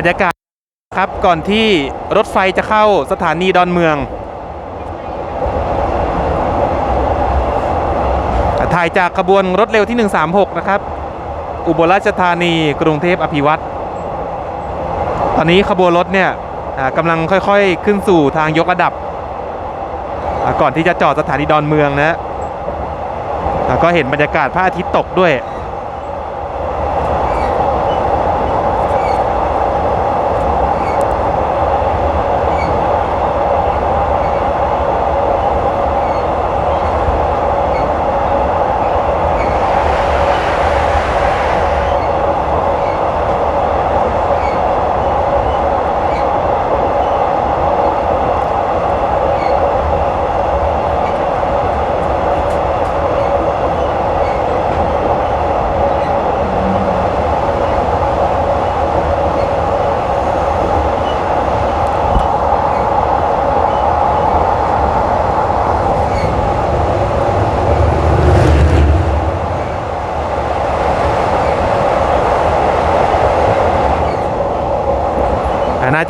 รรยากาศครับก่อนที่รถไฟจะเข้าสถานีดอนเมือง ถ่ายจากขบวนรถเร็วที่ 136 นะครับ อุบลราชธานีกรุงเทพอภิวัตรตอนนี้ขบวนรถเนี่ยกำลังค่อยๆ ขึ้นสู่ทางยกระดับ ก่อนที่จะจอดสถานีดอนเมืองนะก็เห็นบรรยากาศพระอาทิตย์ตกด้วย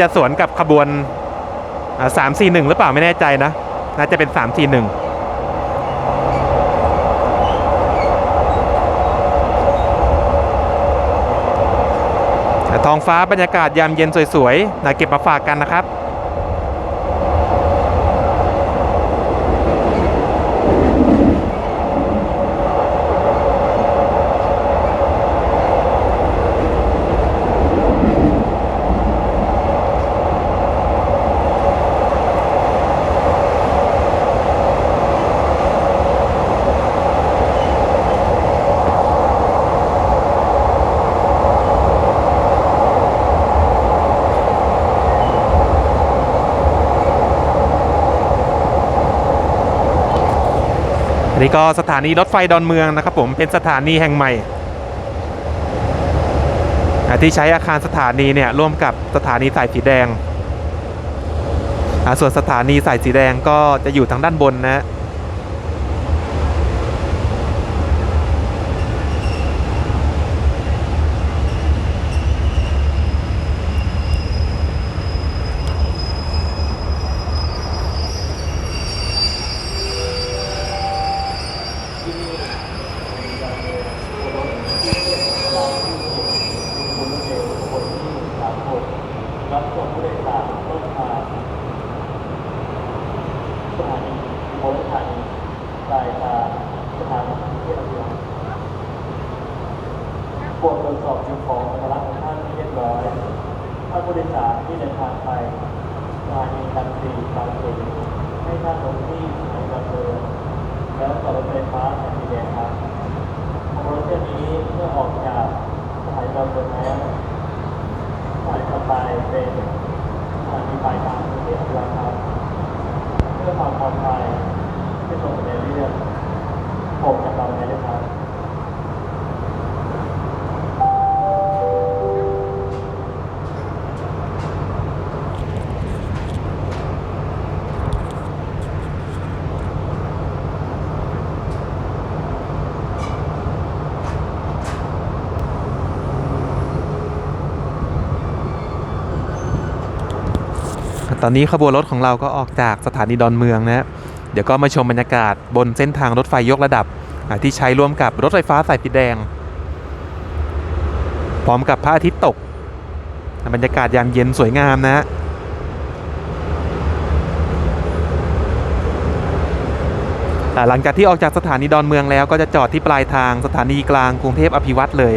จะสวนกับขบวนสามสี่หนึ่งหรือเปล่าไม่แน่ใจนะ น่าจะเป็นสามสี่หนึ่งท้องฟ้าบรรยากาศยามเย็นสวยๆนะเก็บมาฝากกันนะครับ นี้ก็สถานีรถไฟดอนเมืองนะครับผมเป็นสถานีแห่งใหม่ ที่ใช้อาคารสถานีเนี่ยร่วมกับสถานีสายสีแดง ส่วนสถานีสายสีแดงก็จะอยู่ทางด้านบนนะ รับส่งผู้โดยสารต้นทางสถานีโบราณสถานีปลายทางสถานีเทียบเรือโปรดตรวจสอบสิ่งของสัมภาระของท่านให้เรียบร้อยถ้าผู้โดยสารที่เดินทางไปสถานีตันสีบางสีให้ท่านลงที่สถานีบางเรือแล้วต่อรถไฟฟ้าสายสีแดงครับขบวนรถเที่ยวนี้เมื่อออกจากสถานีบางเรือแล้ว สายต่อไปเป็นสถานีปลายทางกรุงเทพอภิวัตรครับ เพื่อความปลอดภัยที่ส่งในเรื่องผมกับเราในด้วยครับ ตอนนี้ขบวนรถของเราก็ออกจากสถานีดอนเมืองนะเดี๋ยวก็มาชมบรรยากาศบนเส้นทางรถไฟยกระดับที่ใช้ร่วมกับรถไฟฟ้าสายสีแดง พร้อมกับพระอาทิตย์ตก บรรยากาศยามเย็นสวยงามนะอ่าหลังจากที่ออกจากสถานีดอนเมืองแล้วก็จะจอดที่ปลายทางสถานีกลางกรุงเทพอภิวัตรเลย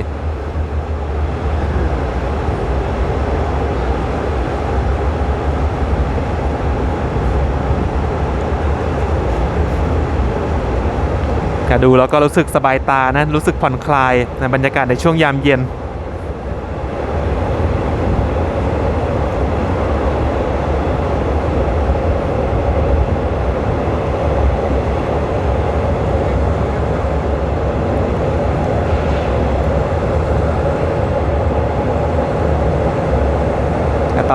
ก็ดูแล้วก็รู้สึกสบายตานะรู้สึกผ่อนคลายในบรรยากาศในช่วงยามเย็น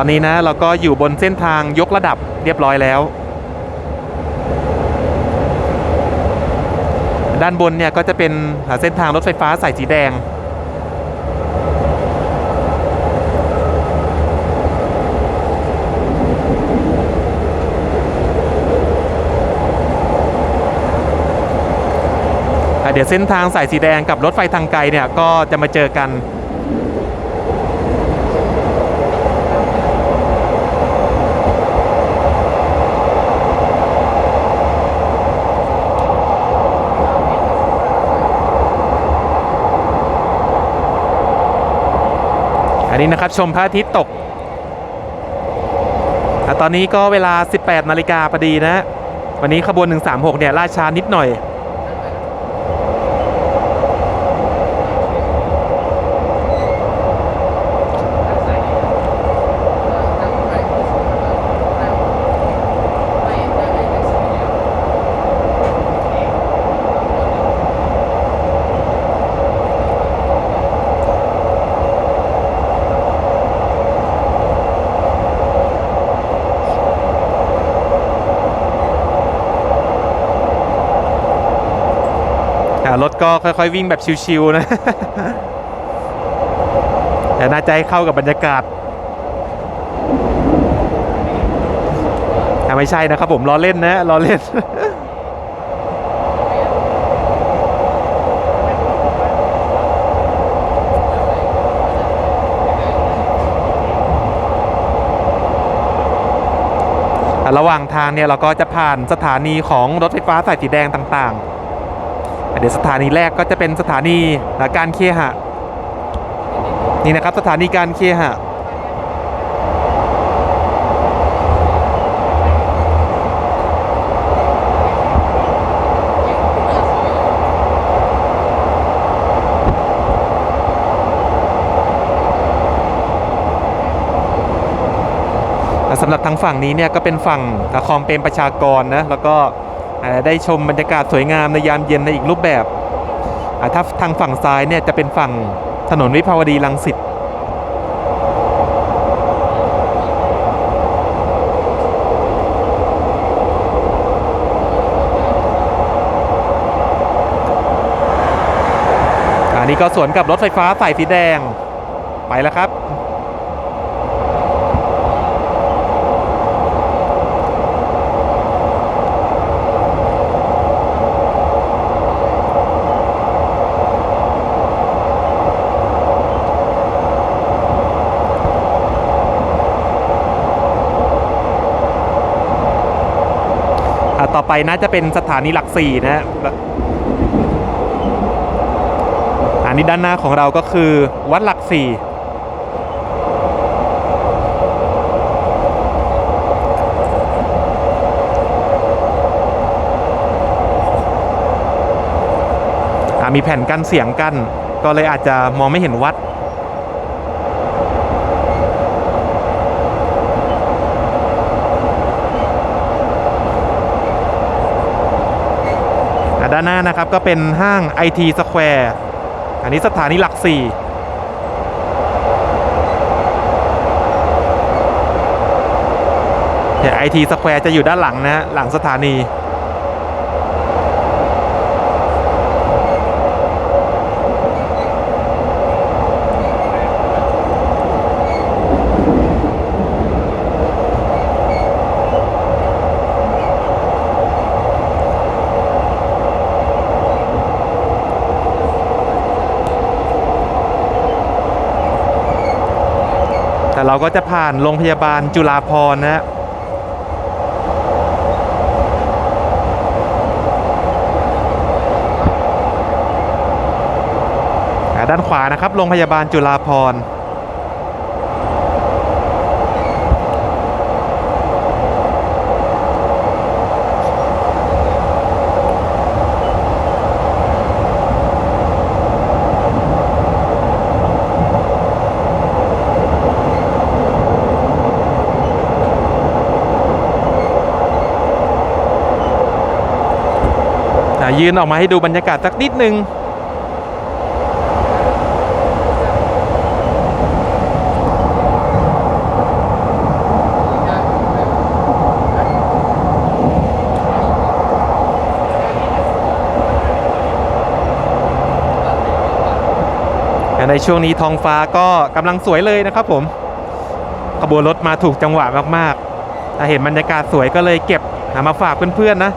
ตอนนี้นะเราก็อยู่บนเส้นทางยกระดับเรียบร้อยแล้ว ด้านบนเนี่ยก็จะเป็นเส้นทางรถไฟฟ้าสายสีแดง เดี๋ยวเส้นทางสายสีแดงกับรถไฟทางไกลเนี่ยก็จะมาเจอกัน นนี้นะครับชมพระอาทิตย์ตก ตอนนี้ก็เวลา 18นาฬิกาพอดีนะ วันนี้ขบวน 136 เนี่ยล่าช้านิดหน่อย ก็ค่อยๆวิ่งแบบชิวๆนะ แต่น่าจะให้เข้ากับบรรยากาศอ่ไม่ใช่นะครับผมล้อเล่นนะล้อเล่นระหว่างทางเนี่ยเราก็จะผ่านสถานีของรถไฟฟ้าสายสีแดงต่างๆ เดี๋ยวสถานีแรกก็จะเป็นสถานีการเคหะนี่นะครับสถานีการเคหะสำหรับทางฝั่งนี้เนี่ยก็เป็นฝั่งคลองเปรมประชากรนะแล้วก็ อ่าได้ชมบรรยากาศสวยงามในยามเย็นในอีกรูปแบบถ้าทางฝั่งซ้ายเนี่ยจะเป็นฝั่งถนนวิภาวดีรังสิตอันนี้ก็สวนกับรถไฟฟ้าสายสีแดงไปแล้วครับ ไปน่าจะเป็นสถานีหลักสี่นะฮะอันนี้ด้านหน้าของเราก็คือวัดหลักสี่มีแผ่นกั้นเสียงกั้นก็เลยอาจจะมองไม่เห็นวัด ด้านหน้านะครับก็เป็นห้าง IT Square อันนี้สถานีหลักสี่เนี่ย IT Square จะอยู่ด้านหลังนะฮะหลังสถานี เราก็จะผ่านโรงพยาบาลจุฬาพรนะฮะด้านขวานะครับ โรงพยาบาลจุฬาพร ยืนออกมาให้ดูบรรยากาศสักนิดนึงในช่วงนี้ท้องฟ้าก็กำลังสวยเลยนะครับผม ขบวนรถมาถูกจังหวะมากๆเห็นบรรยากาศสวยก็เลยเก็บหามาฝากเพื่อนๆนะ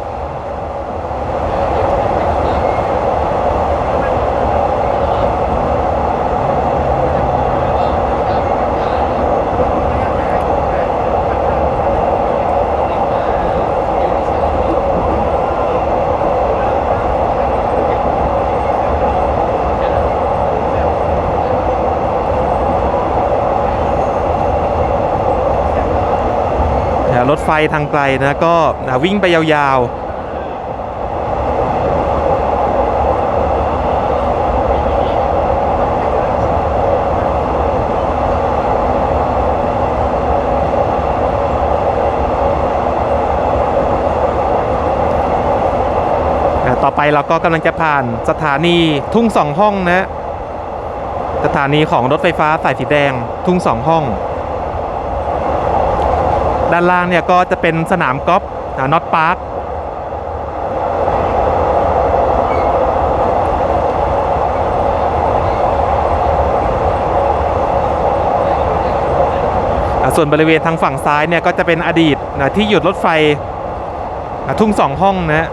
ร ถไฟทางไกลนะก็วิ่งไปยาวๆต่อไปเราก็กำลังจะผ่านสถานีทุ่งสองห้องนะ สถานีของรถไฟฟ้าสายสีแดงทุ่งสองห้อง ด้านล่างเนี่ยก็จะเป็นสนามกอล์ฟน็อตพาร์คส่วนบริเวณทางฝั่งซ้ายเนี่ยก็จะเป็นอดีตนะที่หยุดรถไฟทุ่งสองห้องนะ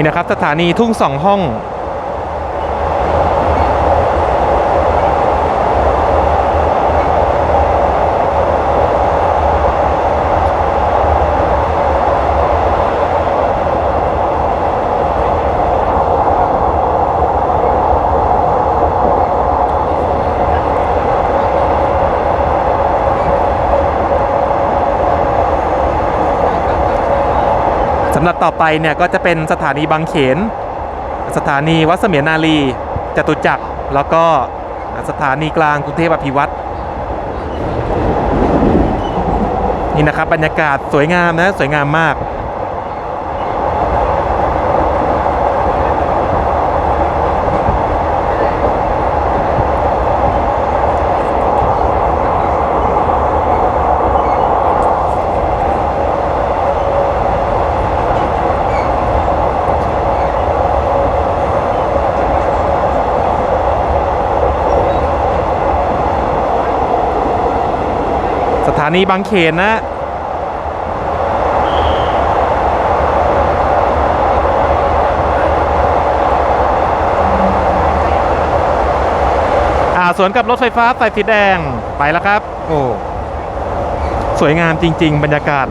นี่นะครับสถานีทุ่งสองห้องำหรับต่อไปเนี่ยก็จะเป็นสถานีบางเขน สถานีวัดเสมียนนารีจตุจักร แล้วก็สถานีกลางกรุงเทพอภิวัตรนี่นะครับบรรยากาศสวยงามนะสวยงามมาก สถานีบางเขนนะอ่าสวนกับรถไฟฟ้าสายสีแดงไปแล้วครับ โอ้สวยงามจริง ๆ บรรยากาศ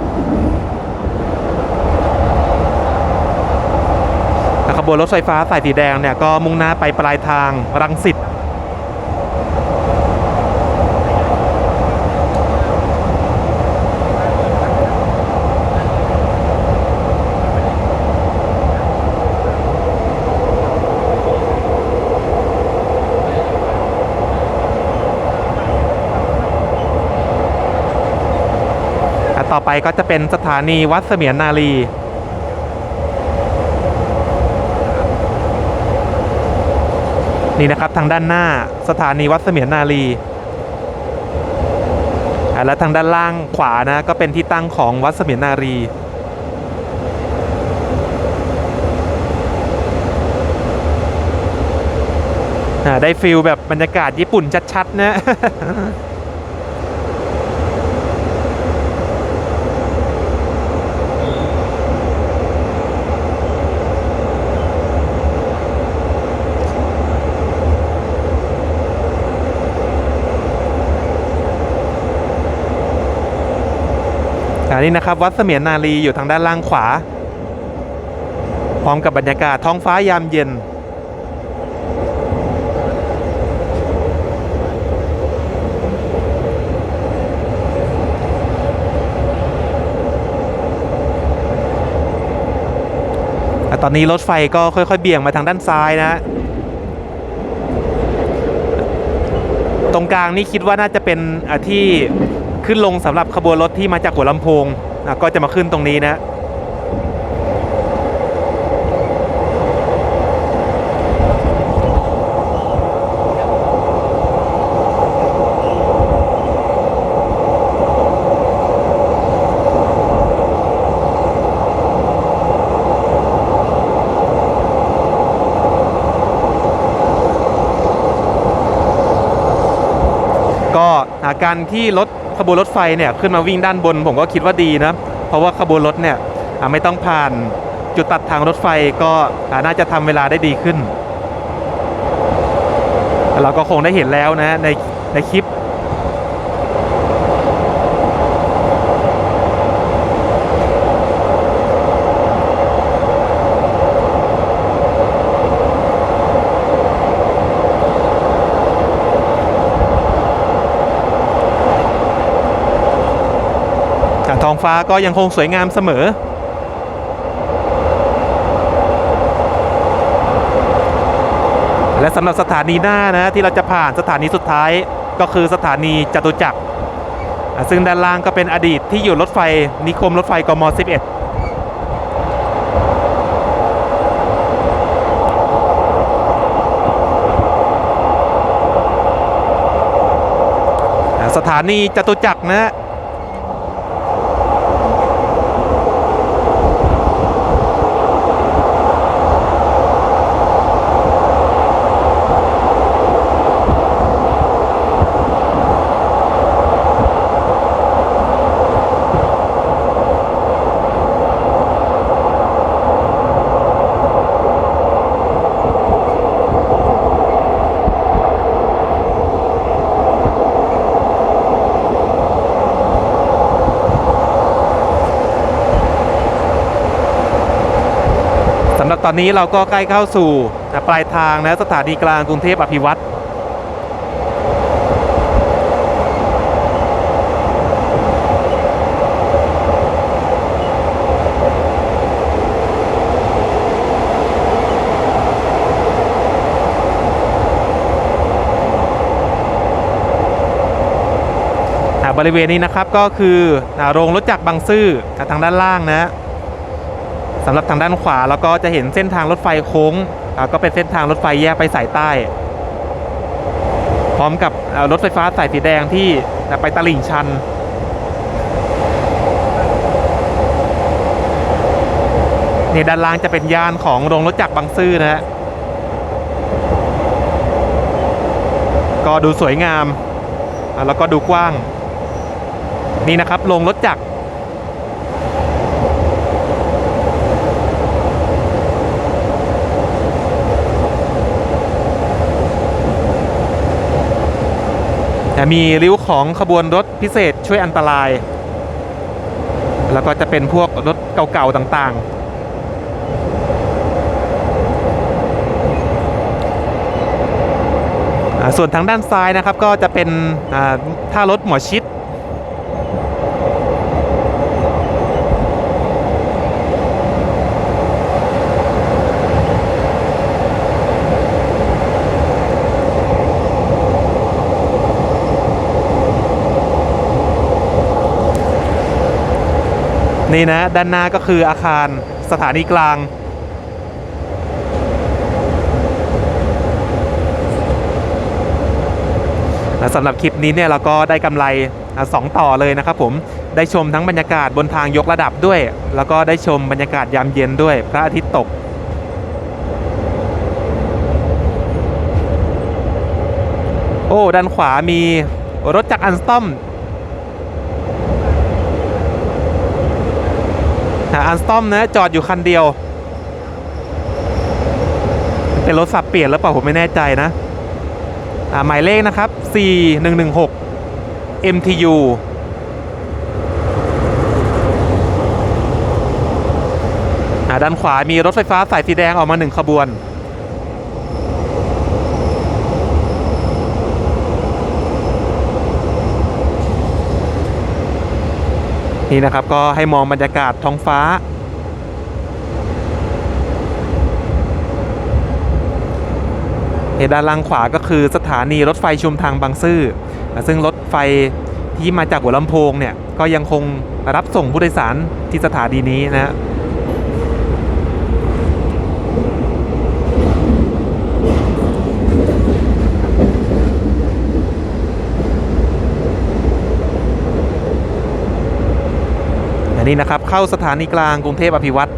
ขบวนรถไฟฟ้าสายสีแดงเนี่ยก็มุ่งหน้าไปปลายทางรังสิต ไปก็จะเป็นสถานีวัดเสมียนนารีนี่นะครับทางด้านหน้าสถานีวัดเสมียนนารีและทางด้านล่างขวานะก็เป็นที่ตั้งของวัดเสมียนนารีได้ฟิลแบบบรรยากาศญี่ปุ่นชัดๆนะ นนี้นะครับ วัดเสมียนนารีอยู่ทางด้านล่างขวา พร้อมกับบรรยากาศท้องฟ้ายามเย็น ตอนนี้รถไฟก็ค่อยๆ เบี่ยงมาทางด้านซ้ายนะ ตรงกลางนี่คิดว่าน่าจะเป็นที่ ขึ้นลงสำหรับขบวนรถที่มาจากหัวลำโพงก็จะมาขึ้นตรงนี้นะก็อาการที่รถ ขบวนรถไฟเนี่ยขึ้นมาวิ่งด้านบน ผมก็คิดว่าดีนะ เพราะว่าขบวนรถเนี่ยไม่ต้องผ่านจุดตัดทางรถไฟก็น่าจะทำเวลาได้ดีขึ้น เราก็คงได้เห็นแล้วนะในในคลิป ฟ้าก็ยังคงสวยงามเสมอ และสำหรับสถานีหน้านะที่เราจะผ่านสถานีสุดท้ายก็คือสถานีจตุจักร ซึ่งด้านล่างก็เป็นอดีตที่อยู่รถไฟนิคมรถไฟกม 11อะสถานีจตุจักรนะ สำหรับตอนนี้เราก็ใกล้เข้าสู่ปลายทางนะสถานีกลางกรุงเทพอภิวัตรบริเวณนี้นะครับก็คือโรงรถจักรบางซื่อทางด้านล่างนะ สำหรับทางด้านขวาเราก็จะเห็นเส้นทางรถไฟโค้งก็เป็นเส้นทางรถไฟแยกไปสายใต้ พร้อมกับรถไฟฟ้าสายสีแดงที่ไปตลิ่งชันนี่ด้านล่างจะเป็นยานของโรงรถจักรบางซื่อนะฮะก็ดูสวยงามแล้วก็ดูกว้าง นี่นะครับโรงรถจักร จะมีริ้วของขบวนรถพิเศษช่วยอันตราย แล้วก็จะเป็นพวกรถเก่าๆต่างๆส่วนทางด้านซ้ายนะครับก็จะเป็นท่ารถหมอชิด นี่นะ ด้านหน้าก็คืออาคารสถานีกลาง สำหรับคลิปนี้เนี่ยเราก็ได้กำไรสองต่อเลยนะครับผมได้ชมทั้งบรรยากาศบนทางยกระดับด้วย แล้วก็ได้ชมบรรยากาศยามเย็นด้วยพระอาทิตย์ตกโอ้ด้านขวามีรถจากรอันสตอม อันสตอมนะจอดอยู่คันเดียว เป็นรถสับเปลี่ยนหรือเปล่าผมไม่แน่ใจนะอ่าหมายเลขนะครับ 4116 MTU อ่าด้านขวามีรถไฟฟ้าสายสีแดงออกมาหนึ่งขบวน นี่นะครับก็ให้มองบรรยากาศท้องฟ้าเห็นด้านล่างขวาก็คือสถานีรถไฟชุมทางบางซื่อ ซึ่งรถไฟที่มาจากหัวลำโพงเนี่ยก็ยังคงรับส่งผู้โดยสารที่สถานีนี้นะ นี้นะครับ เข้าสถานีกลางกรุงเทพอภิวัตร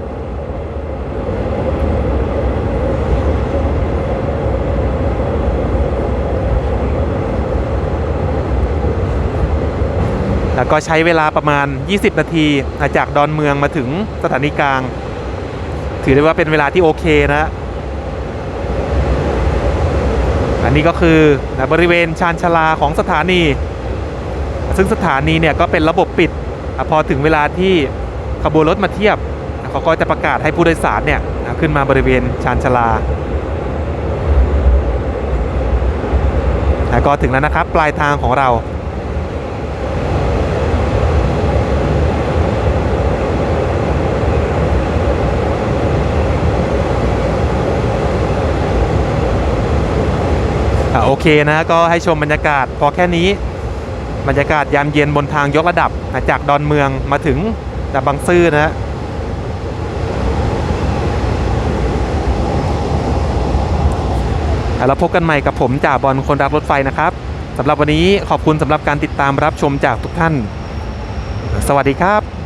แล้วก็ใช้เวลาประมาณ 20 นาทีจากดอนเมืองมาถึงสถานีกลาง ถือได้ว่าเป็นเวลาที่โอเคนะ อันนี้ก็คือนบริเวณชานชาลาของสถานี ซึ่งสถานีเนี่ยก็เป็นระบบปิด พอถึงเวลาที่ขบวนรถมาเทียบเขาก็จะประกาศให้ผู้โดยสารเนี่ยขึ้นมาบริเวณชานชาลาแล้วก็ถึงแล้วนะครับปลายทางของเราโอเคนะก็ให้ชมบรรยากาศพอแค่นี้ บรรยากาศยามเย็นบนทางยกระดับจากดอนเมืองมาถึงดับบางซื่อนะฮะอะแล้วพบกันใหม่กับผมจ่าบอลคนรักรถไฟนะครับสำหรับวันนี้ขอบคุณสำหรับการติดตามรับชมจากทุกท่าน สวัสดีครับ